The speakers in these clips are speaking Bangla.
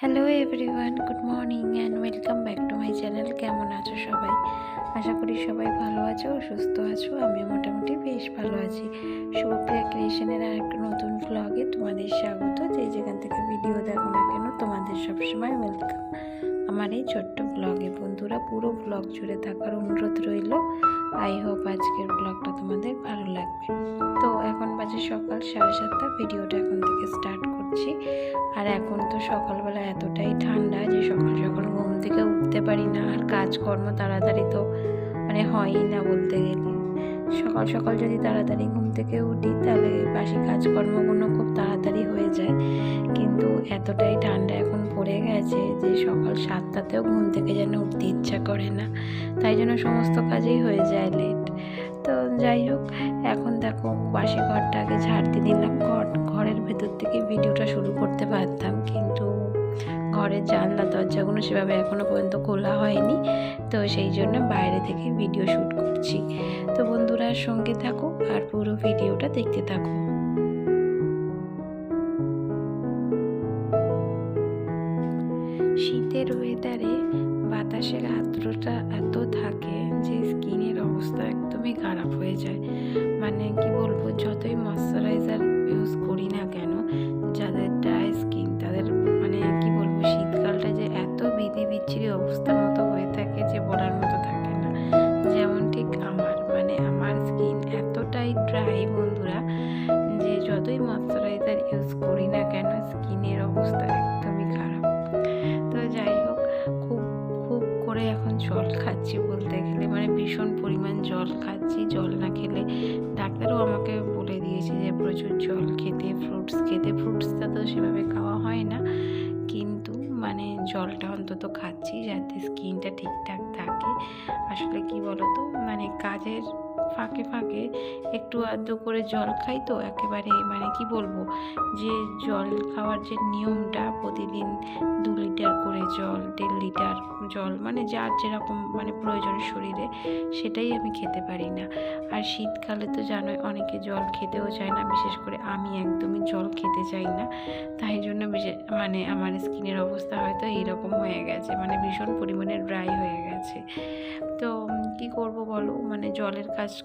Hello everyone good morning and welcome back to my channel কেমন আছো সবাই? আশা করি সবাই ভালো আছো, সুস্থ আছো আমি মোটামুটি বেশ ভালো আছি। শুভপ্রিয়া ক্রিয়েশনের আর একটা নতুন ভ্লগে তোমাদের স্বাগত। যে যেখান থেকে ভিডিও দেখো না কেন, তোমাদের সবসময় ওয়েলকাম আমার এই ছোট্ট ব্লগে বন্ধুরা পুরো ব্লগ জুড়ে থাকার অনুরোধ রইল। আই হোপ আজকের ব্লগটা তোমাদের ভালো লাগবে। তো এখন বাজে সকাল সাড়ে সাতটা, ভিডিওটা এখন থেকে স্টার্ট করছি। আর এখন তো সকালবেলা এতটাই ঠান্ডা যে সকাল সকাল ঘুম থেকে উঠতে পারি না, আর কাজকর্ম তাড়াতাড়ি তো মানে হয়ই না বলতে গেলে। সকাল সকাল যদি তাড়াতাড়ি ঘুম থেকে উঠি, তাহলে বাসি কাজকর্মগুলো খুব তাড়াতাড়ি হয়ে যায়। কিন্তু এতটাই ঠান্ডা এখন পড়ে গেছে যে সকাল সাতটাতেও ঘুম থেকে যেন উঠতে ইচ্ছা করে না। তাই জন্য সমস্ত কাজেই হয়ে যায় লেট তো যাই হোক, এখন দেখো বাসি ঘরটা আগে ঝাড়তে দিলাম। ঘর ঘরের ভেতর থেকে ভিডিওটা শুরু করতে পারতাম, কিন্তু ঘরের জানলা, দরজাগুলো সেভাবে এখনও পর্যন্ত খোলা হয়নি। তো সেই জন্য বাইরে থেকে ভিডিও শ্যুট করছি। তো বন্ধুরা সঙ্গে থাকো আর পুরো ভিডিওটা দেখতে থাকো। শীতের ওয়েদারে বাতাসের আর্দ্রতা এত থাকে যে স্কিনের অবস্থা একদমই খারাপ হয়ে যায়। মানে যতই ময়শ্চারাইজার ইউজ করি না কেন স্কিনের অবস্থা একদমই খারাপ তো যাই হোক খুব খুব করে এখন জল খাচ্ছি বলতে গেলে মানে ভীষণ পরিমাণ জল খাচ্ছি জল না খেলে ডাক্তারও আমাকে বলে দিয়েছে যে প্রচুর জল খেতে ফ্রুটস খেতে ফ্রুটসটা তো সেভাবে খাওয়া হয় না কিন্তু মানে জলটা অন্তত খাচ্ছি যাতে স্কিনটা ঠিকঠাক থাকে আসলে কি বলতো মানে কাজের ফাঁকে ফাঁকে একটু আধটু করে জল খাই তো একেবারে মানে কি বলব? যে জল খাওয়ার যে নিয়মটা প্রতিদিন দু লিটার করে জল, দেড় লিটার জল মানে যার যেরকম মানে প্রয়োজন শরীরে সেটাই আমি খেতে পারি না। আর শীতকালে তো জানোই অনেকে জল খেতেও চায় না, বিশেষ করে আমি একদমই জল খেতে চাই না। তাই জন্য বিশেষ মানে আমার স্কিনের অবস্থা হয়তো এইরকম হয়ে গেছে মানে ভীষণ পরিমাণে ড্রাই হয়ে গেছে। তো কি করব বলো? মানে জলের কাজ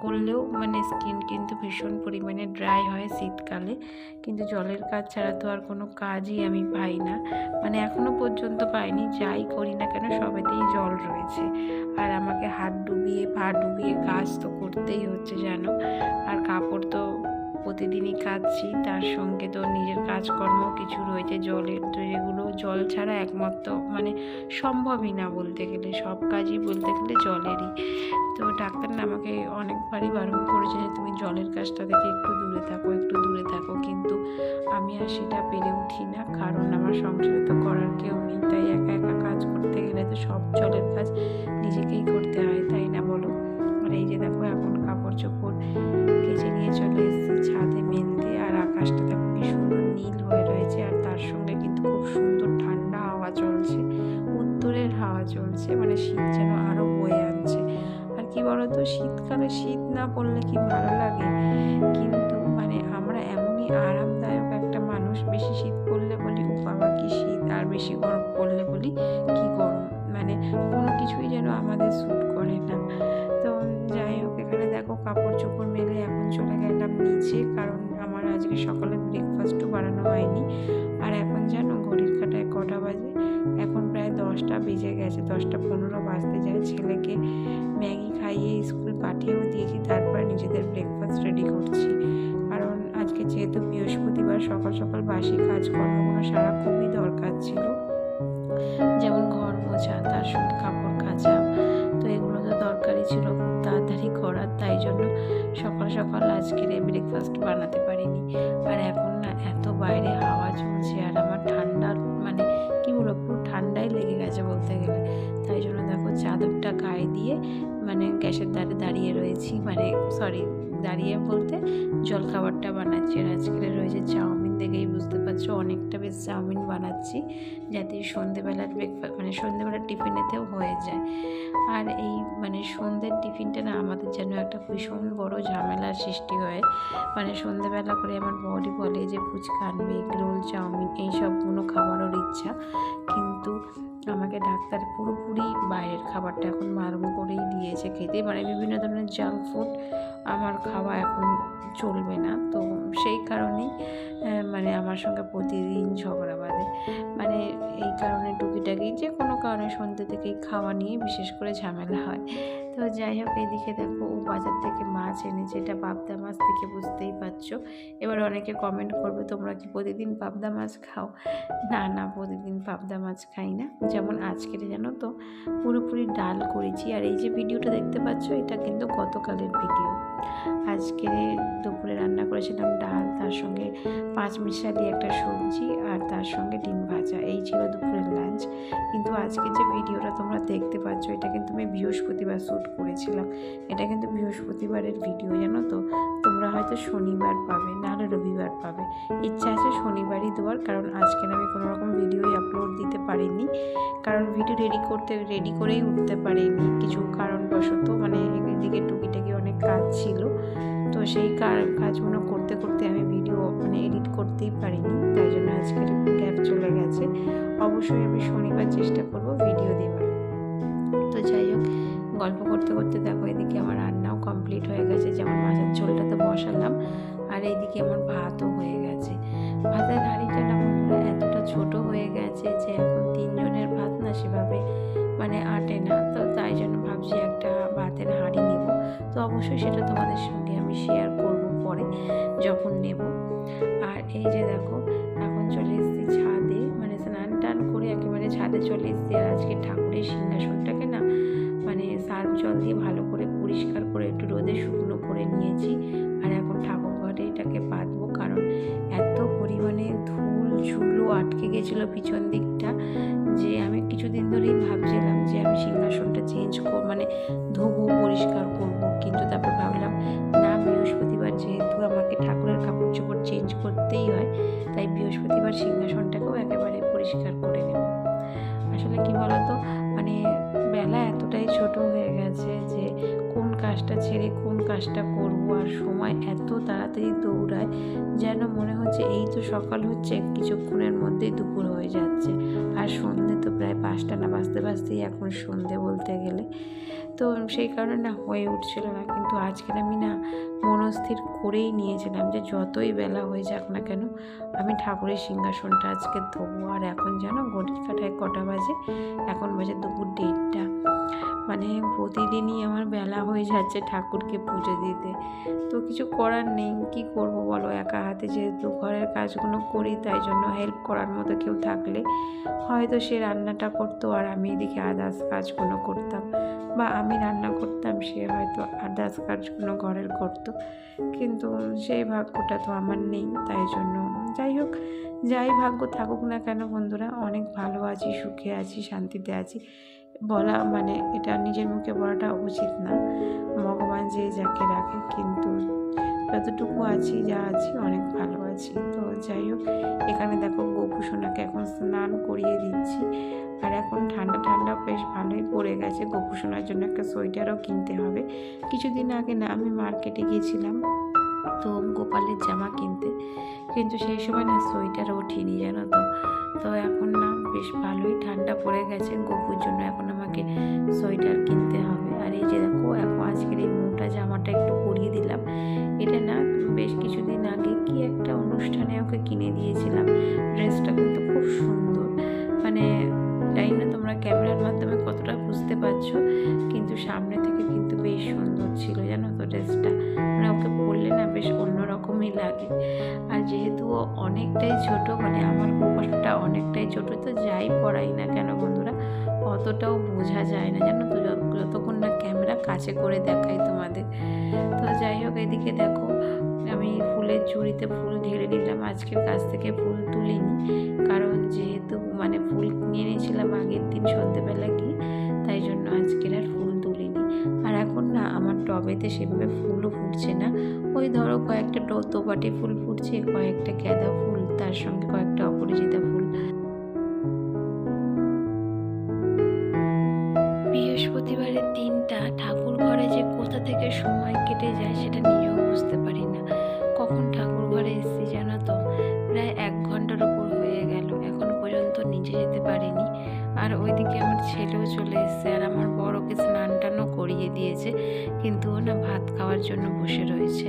করলেও মানে স্কিন কিন্তু ভীষণ পরিমাণে ড্রাই হয় শীতকালে। কিন্তু জলের কাজ ছাড়া তো আর কোনো কাজই আমি পাই না। মানে এখনও পর্যন্ত পাইনি, যাই করি না কেন সবেতেই জল রয়েছে। আর আমাকে হাত ডুবিয়ে, পা ডুবিয়ে কাজ তো করতেই হচ্ছে জানো? আর কাপড় তো প্রতিদিনই কাচ্ছি তার সঙ্গে তো নিজের কাজকর্ম কিছু রয়েছে, জলের তো যেগুলো জল ছাড়া একমাত্র মানে সম্ভবই না বলতে গেলে, সব কাজই বলতে গেলে জলেরই। তো ডাক্তার না আমাকে অনেকবারই বারণ করেছে যে তুমি জলের কাজটা থেকে একটু দূরে থাকো, একটু দূরে থাকো, কিন্তু আমি আর সেটা পেরে উঠি না, কারণ আমার সংসারে তো করার কেউ নেই, তাই একা একা কাজ করতে গেলে তো সব জলের কাজ নিজেকেই করতে হয়, তাই না বলো? আর এই যে দেখো এখন কাপড় চোপড় বেশি গরম পড়লে বলি কি গরম? মানে কোনো কিছুই যেন আমাদের স্যুট করে না। তো যাই হোক, এখানে দেখো কাপড় চোপড় মেলে এখন চলে গেলাম নিচে, কারণ আমার আজকে সকালে ব্রেকফাস্টও বানানো হয়নি। আর এখন জানো ঘড়ির কাটায় কটা বাজে? এখন প্রায় দশটা বেজে গেছে, দশটা পনেরো বাজতে যায়। ছেলেকে ম্যাগি খাইয়ে স্কুল পাঠিয়েও দিয়েছি, তারপর নিজেদের ব্রেকফাস্ট রেডি করছি। কারণ আজকে যেহেতু বৃহস্পতিবার সকাল সকাল বাসি কাজকর্মগুলো সারা খুবই ব্রেকফাস্ট বানাতে পারিনি। আর এখন না এত বাইরে হাওয়া চলছে আর আমার ঠান্ডার মানে কি বলব, পুরো ঠান্ডাই লেগে গেছে বলতে গেলে। তাই জন্য দেখো চাদরটা গায়ে দিয়ে মানে গ্যাসের ধারে দাঁড়িয়ে রয়েছি। মানে সরি দাঁড়িয়ে বলতে জলখাবারটা বানাচ্ছি। আর আজকে রয়েছে চাউমিন। দেখেই বুঝতে পারছ অনেকটা বেশ চাউমিন বানাচ্ছি, যাতে সন্ধেবেলার ব্রেকফাস্ট মানে সন্ধেবেলার টিফিনেতেও হয়ে যায়। আর এই মানে সন্ধ্যের টিফিনটা না আমাদের যেন একটা ভীষণ বড় ঝামেলার সৃষ্টি হয়। মানে সন্ধেবেলা করে আমার বডি বলে যে ফুচকা আনবে রোল চাউমিন, এই সবগুলো খাবারের ইচ্ছা। কিন্তু আমাকে ডাক্তার পুরোপুরি বাইরের খাবারটা এখন বারণ করেই দিয়েছে খেতে। মানে বিভিন্ন ধরনের জাঙ্ক ফুড আমার খাওয়া এখন চলবে না। তো সেই কারণেই মানে আমার সঙ্গে প্রতিদিন ঝগড়া বাঁধে। মানে এই কারণে টুকিটাকি যে কোনো কারণে সন্ধ্যে থেকেই খাওয়া নিয়ে বিশেষ করে ঝামেলা হয়। তো যাই হোক এইদিকে দেখো ও বাজার থেকে মাছ এনেছে এটা পাবদা মাছ থেকে বুঝতেই পারছ। এবার অনেকে কমেন্ট করবে, তোমরা কি প্রতিদিন পাবদা মাছ খাও? না না, প্রতিদিন পাবদা মাছ খাই না। যেমন আজকের জানো তো, পুরোপুরি ডাল করেছি। আর এই যে ভিডিওটা দেখতে পাচ্ছ, এটা কিন্তু গতকালের ভিডিও। আজকে দুপুরে রান্না করেছিলাম ডাল, তার সঙ্গে পাঁচ মিশালি একটা সবজি আর তার সঙ্গে ডিম ভাজা। এই ছিল দুপুরের লাঞ্চ কিন্তু আজকে যে ভিডিওটা তোমরা দেখতে পাচ্ছ, এটা কিন্তু আমি বৃহস্পতিবার শ্যুট করেছিলাম। এটা কিন্তু বৃহস্পতিবারের ভিডিও জানো তো? তোমরা হয়তো শনিবার পাবে নাহলে রবিবার পাবে। ইচ্ছা আছে শনিবারই দেওয়ার, কারণ আজকে আমি কোনো রকম ভিডিওই আপলোড দিতে পারিনি। কারণ ভিডিও রেডি করতে রেডি করেই উঠতে পারিনি। কিছু কারণবশত মানে এদিকে টুকিটাকি সেই কাজগুলো করতে করতে আমি ভিডিও মানে এডিট করতেই পারিনি। তাই জন্য আজকের গ্যাপ চলে গেছে। অবশ্যই আমি শনিবার চেষ্টা করব ভিডিও দেওয়ার তো যাই হোক, গল্প করতে করতে দেখো এদিকে আমার রান্নাও কমপ্লিট হয়ে গেছে। যেমন মাছের ঝোলটা তো বসালাম, আর এইদিকে আমার ভাতও হয়ে গেছে। ভাতের হাঁড়িটা না বন্ধুরা এতটা ছোট হয়ে গেছে যে এখন তিনজনের ভাত না সেভাবে মানে আটে না। তো তাই জন্য ভাবছি একটা ভাতের হাঁড়ি নেব। তো অবশ্যই সেটা তোমাদের সঙ্গে আমি শেয়ার করব পরে যখন নেব। আর এই যে দেখো, এখন চলে এসেছি ছাদে মানে স্নান টান করে একেবারে ছাদে চলে এসেছি। আর আজকে ঠাকুরের সিংহাসনটাকে না মানে সার্ফ জল দিয়ে ভালো করে পরিষ্কার করে একটু রোদে শুকনো করে নিয়েছি। আর এখন ঠাকুর ঘরে এটাকে পাতবো কারণ এত পরিমাণে ধুল, ঝুলো আটকে গেছিল পিছন দিকটা যে আমি কিছুদিন ধরেই ভাবছিলাম যে আমি সিংহাসনটা চেঞ্জ কর মানে ধোবো কাজটা করব আর সময় এত তাড়াতাড়ি দৌড়ায় যেন মনে হচ্ছে এই তো সকাল হচ্ছে, কিছুক্ষণের মধ্যেই দুপুর হয়ে যাচ্ছে। আর সন্ধে তো প্রায় পাঁচটা না, বাজতে বাজতেই এখন সন্ধে বলতে গেলে। তো সেই কারণে না হয়ে উঠছিল না, কিন্তু আজকে আমি না মনস্থির করেই নিয়েছিলাম যে যতই বেলা হয়ে যাক না কেন, আমি ঠাকুরের সিংহাসনটা আজকে ধোবো। আর এখন যেন কাঠায় কটা বাজে? এখন বাজে দুপুর দেড়টা। মানে প্রতিদিনই আমার বেলা হয়ে যাচ্ছে ঠাকুরকে পুজো দিতে। তো কিছু করার নেই, কি করব বলো? একা হাতে যেহেতু ঘরের কাজগুলো করি, তাই জন্য হেল্প করার মতো কেউ থাকলে হয়তো সে রান্নাটা করতো আর আমি এদিকে আদার্স কাজগুলো করতাম বা আমি রান্না করতাম, সে হয়তো আদার্স কাজগুলো ঘরের করতো। কিন্তু সেই ভাগ্যটা তো আমার নেই, তাই জন্য যাই হোক, যাই ভাগ্য থাকুক না কেন বন্ধুরা, অনেক ভালো আছি, সুখে আছি, শান্তিতে আছি। বলা মানে এটা নিজের মুখে বলাটা উচিত না। ভগবান যে যাকে রাখে কিন্তু যতটুকু আছি, যা আছি, অনেক ভালো আছি। তো যাই হোক, এখানে দেখো গোপুসোনাকে এখন স্নান করিয়ে দিচ্ছি। আর এখন ঠান্ডা ঠান্ডা বেশ ভালোই পড়ে গেছে। গোপুসোনার জন্য একটা সোয়েটারও কিনতে হবে। কিছুদিন আগে না আমি মার্কেটে গিয়েছিলাম, তো গোপালের জামা কিনতে। কিন্তু সেই সময় না সোয়েটার ওঠেনি, জানো তো। তো এখন না বেশ ভালোই ঠান্ডা পড়ে গেছে। গপুর জন্য এখন আমাকে সোয়েটার কিনতে হবে। আর এই যে দেখো, এখন আজকের অনেকটাই ছোট মানে আমার গোপালটা অনেকটাই ছোট, তো যাই পড়াই না কেন বন্ধুরা? অতটাও বোঝা যায় না জানো তো যতক্ষণ না ক্যামেরা কাছে করে দেখাই তোমাদের। তো যাই হোক, এদিকে দেখো, আমি ফুলের ঝুড়িতে ফুল ঢেলে নিলাম আজকের কাছ থেকে ফুল তুলিনি। কারণ যেহেতু মানে ফুল নিয়ে নিয়েছিলাম আগের দিন সন্ধ্যেবেলা টবেতে সেভাবে ফুলও ফুটছে না। ওই ধরো কয়েকটা তোপাটি ফুল ফুটছে, কয়েকটা গ্যাঁদা ফুল, তার সঙ্গে কয়েকটা অপরিচিতা ফুল। বৃহস্পতিবারের দিনটা ঠাকুর ঘরে যে কোথা থেকে সময় কেটে যায় সেটা নিজেও বুঝতে পারি করিয়ে দিয়েছে কিন্তু ও না ভাত খাওয়ার জন্য বসে রয়েছে।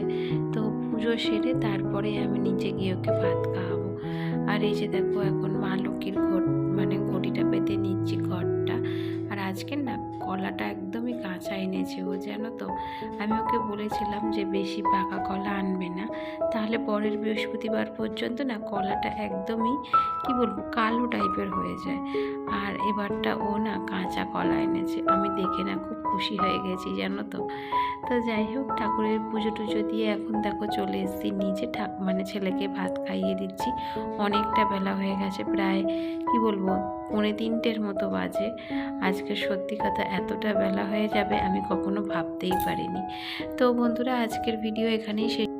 তো পুজো সেরে তারপরে আমি নিজে গিয়ে ওকে ভাত খাওয়াবো। আর এই যে দেখো এখন মা লক্ষ্মীর ঘট মানে ঘটিটা পেতে নিচ্ছি ঘরটা। আর আজকে না কলাটা একদমই কাঁচা এনেছে ও, জানো তো? আমি ওকে বলেছিলাম যে বেশি পাকা কলা আনবে না। তাহলে পরের বৃহস্পতিবার পর্যন্ত না কলাটা একদমই, কি বলব, কালো টাইপের হয়ে যায়। আর এবারটা ও না কাঁচা কলা এনেছে। আমি দেখে না খুশি হয়ে গেছি, জানো তো। তো যাই হোক, ঠাকুরের পুজো টুজো দিয়ে এখন দেখো চলে এসেছি নিজে ঠাক মানে ছেলেকে ভাত খাইয়ে দিচ্ছি। অনেকটা বেলা হয়ে গেছে, প্রায় কি বলব, পৌনে তিনটের মতো বাজে। আজকে সত্যি কথা এতটা বেলা হয়ে যাবে আমি কখনো ভাবতেই পারিনি। তো বন্ধুরা, আজকের ভিডিও এখানেই শেষ।